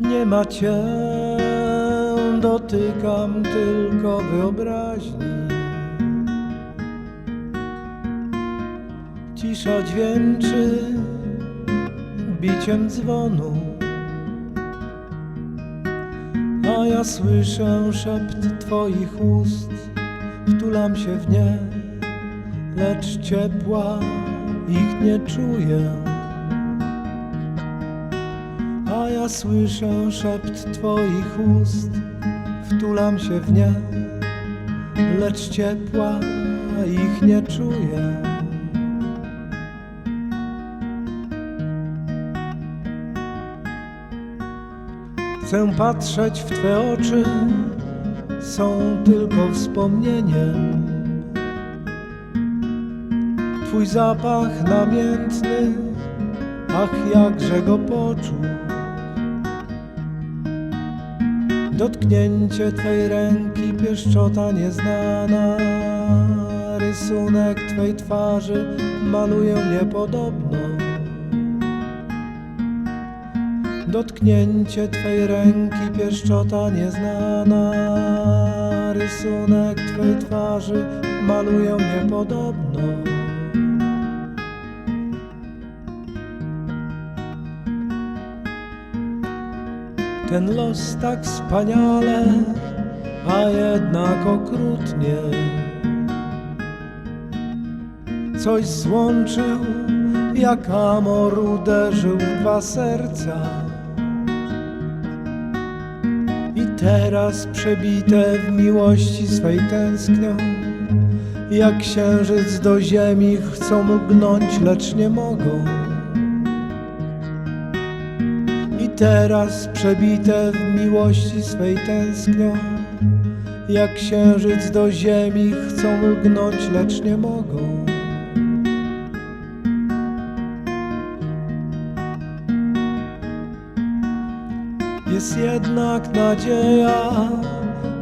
Nie ma cię, dotykam tylko wyobraźni. Cisza dźwięczy biciem dzwonu, a ja słyszę szept twoich ust, wtulam się w nie, lecz ciepła ich nie czuję. A ja słyszę szept twoich ust, wtulam się w nie, lecz ciepła ich nie czuję. Chcę patrzeć w Twe oczy, są tylko wspomnieniem. Twój zapach namiętny, ach jakże go poczuł. Dotknięcie Twej ręki, pieszczota nieznana, rysunek Twej twarzy maluje mnie podobno. Dotknięcie Twej ręki, pieszczota nieznana, rysunek Twej twarzy maluje mnie podobno. Ten los tak wspaniale, a jednak okrutnie. Coś złączył, jak amor uderzył w dwa serca. I teraz przebite w miłości swej tęsknią Jak księżyc do ziemi chcą mgnąć, lecz nie mogą teraz przebite w miłości swej tęsknią Jak księżyc do ziemi chcą lgnąć, lecz nie mogą Jest jednak nadzieja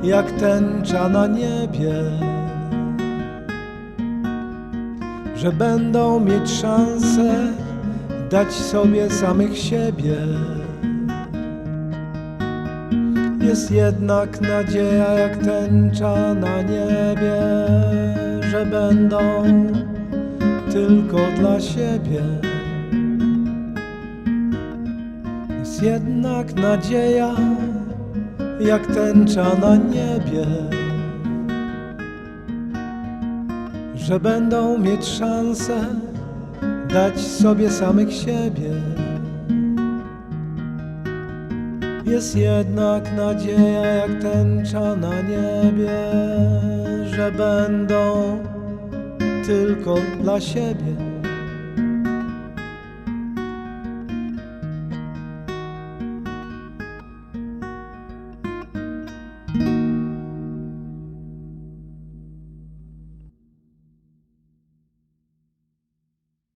Jak tęcza na niebie Że będą mieć szansę dać sobie samych siebie. Jest jednak nadzieja jak tęcza na niebie, że będą tylko dla siebie. Jest jednak nadzieja jak tęcza na niebie, że będą mieć szansę dać sobie samych siebie. Jest jednak nadzieja jak tęcza na niebie, że będą tylko dla siebie.